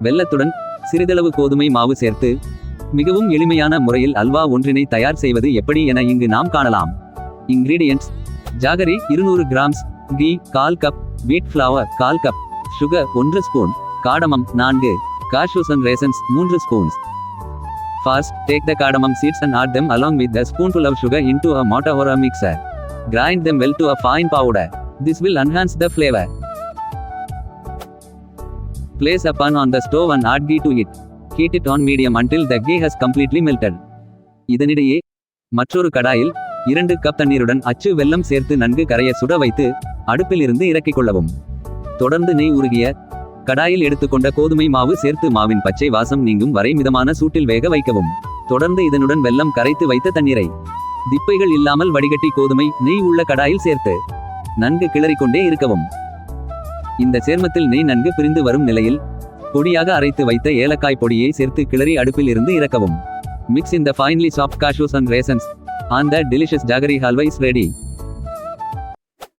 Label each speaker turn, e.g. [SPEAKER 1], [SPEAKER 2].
[SPEAKER 1] வெள்ளத்துடன் சிறிதளவு கோதுமை மாவு சேர்த்து மிகவும் எளிமையான முறையில் அல்வா ஒன்றினை தயார் செய்வது எப்படி என இங்கு நாம் காணலாம் இன்கிரீடியன்ட்ஸ் ஜாகரி இருநூறு கிராம்ஸ் கீ கால் கப் வீட் ஃப்ளவர் கால் கப் சுகர் ஒன்று ஸ்பூன் காடமம் நான்கு காஷூசன் ரேசன்ஸ் மூன்று spoons First, take the cardamom seeds and add them along with the spoonful of sugar into a mortar or a mixer. Grind them well to a fine powder. This will enhance the flavor. Place a pan on the stove and add ghee to it. Heat it on medium until the ghee has completely melted. இதனிடையே மற்றொரு கடாயில் இரண்டு cup தண்ணீருடன் அச்சு வெல்லம் சேர்த்து நன்கு கரைய சுட வைத்து அடுப்பில் இருந்து இறக்கிக் கொள்ளவும் தொடர்ந்து நெய் உருகிய கடாயில் எடுத்துக்கொண்ட கோதுமை மாவு சேர்த்து மாவின் பச்சை வாசம் நீங்கும் வரை மிதமான சூட்டில் வேக வைக்கவும் தொடர்ந்து இதனுடன் வெல்லம் கரைத்து வைத்த தண்ணீரை திப்பைகள் இல்லாமல் வடிகட்டி கோதுமை நெய் உள்ள கடாயில் சேர்த்து நன்கு கிளறிக்கொண்டே இருக்கவும் இந்த சேர்மத்தில் நெய் நன்கு பிரிந்து வரும் நிலையில் பொடியாக அரைத்து வைத்த ஏலக்காய் பொடியை சேர்த்து கிளறி அடுப்பில் இருந்து இறக்கவும். மிக்ஸ் இந்த finely soft cashews and raisins on the delicious jaggery jaggery is ready